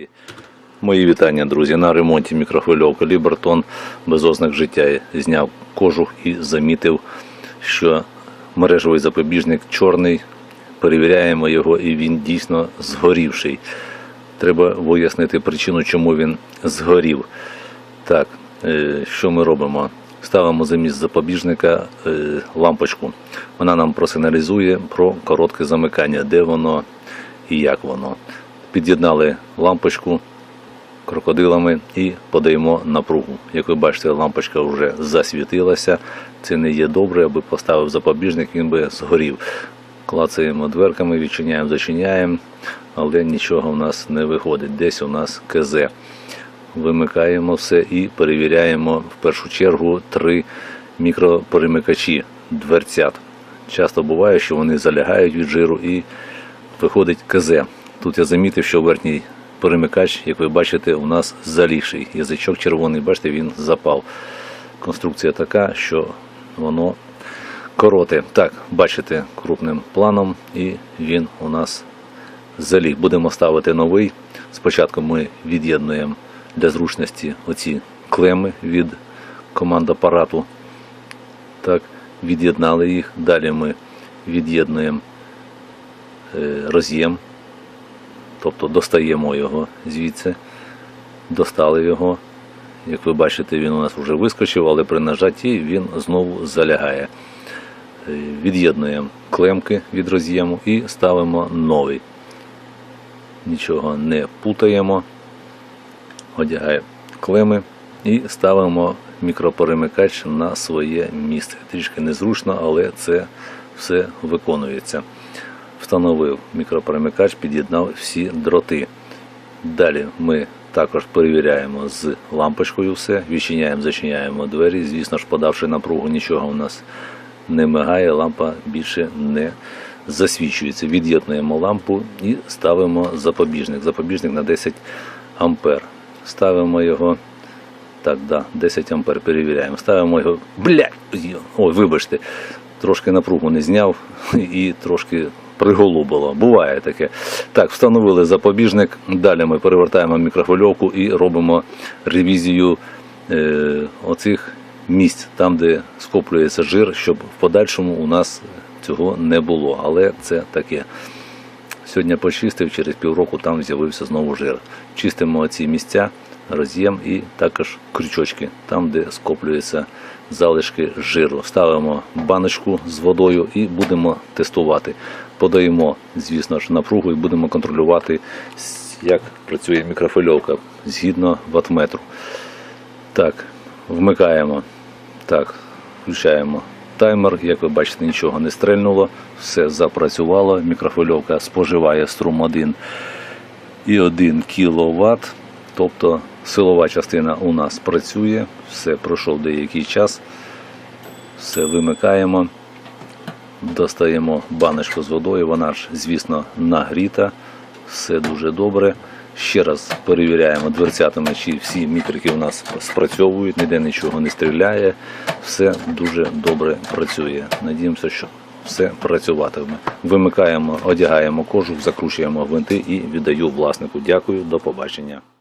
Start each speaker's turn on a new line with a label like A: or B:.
A: І Мої вітання, друзі. На ремонті мікрохвильовка Лібертон без ознак життя зняв кожух і замітив, що мережевий запобіжник чорний. Перевіряємо його, і він дійсно згорівший. Треба вияснити причину, чому він згорів. Так, е, що ми робимо? Ставимо замість запобіжника е, лампочку. Вона нам просигналізує про коротке замикання, де воно і як воно. Під'єднали лампочку крокодилами і подаємо напругу. Як ви бачите, лампочка вже засвітилася. Це не є добре, аби поставив запобіжник, він би згорів. Клацаємо дверками, відчиняємо, зачиняємо, але нічого в нас не виходить. Десь у нас КЗ. Вимикаємо все і перевіряємо в першу чергу три мікроперемикачі дверцят. Часто буває, що вони залягають від жиру і виходить КЗ. Тут я замітив, що верхній перемикач, як ви бачите, у нас залігший. Язичок червоний, бачите, він запав. Конструкція така, що воно короте. Так, бачите, крупним планом, і він у нас заліг. Будемо ставити новий. Спочатку ми від'єднуємо для зручності оці клеми від команд апарату. Так, від'єднали їх. Далі ми від'єднуємо е, роз'єм, тобто достаємо його звідси, достали його. Як ви бачите, він у нас вже вискочив, але при нажатті він знову залягає. Е, Від'єднуємо клемки від роз'єму і ставимо новий. Нічого не путаємо, одягаємо клеми і ставимо мікроперемикач на своє місце. Трішки незручно, але це все виконується. Встановив мікроперемикач, під'єднав всі дроти. Далі ми також перевіряємо з лампочкою все, відчиняємо, зачиняємо двері. Звісно ж, подавши напругу, нічого у нас не мигає, лампа більше не засвічується. Від'єднуємо лампу і ставимо запобіжник. Запобіжник на 10 ампер. Ставимо його. Так, да, 10 ампер перевіряємо. Ставимо його. Блядь! Ой, вибачте, трошки напругу не зняв і трошки приголубило. Буває таке. Так, встановили запобіжник. Далі ми перевертаємо мікрохвильовку і робимо ревізію е, оцих місць, там, де скоплюється жир, щоб в подальшому у нас цього не було. Але це таке. Сьогодні почистив, через півроку там з'явився знову жир. Чистимо ці місця, роз'єм і також крючочки, там, де скоплюються залишки жиру. Ставимо баночку з водою і будемо тестувати. Подаємо, звісно ж, напругу і будемо контролювати, як працює мікрофильовка згідно ватметру. Так, вмикаємо. Так, включаємо таймер. Як ви бачите, нічого не стрельнуло, все запрацювало. Мікрохвильовка споживає струм 1 і 1 кВт. Тобто силова частина у нас працює, все пройшов деякий час. Все вимикаємо, достаємо баночку з водою, вона ж, звісно, нагріта, все дуже добре. Ще раз перевіряємо дверцятами, чи всі мікрики у нас спрацьовують, ніде нічого не стріляє, все дуже добре працює. Надіємося, що все працюватиме. Вимикаємо, одягаємо кожух, закручуємо гвинти і віддаю власнику. Дякую, до побачення.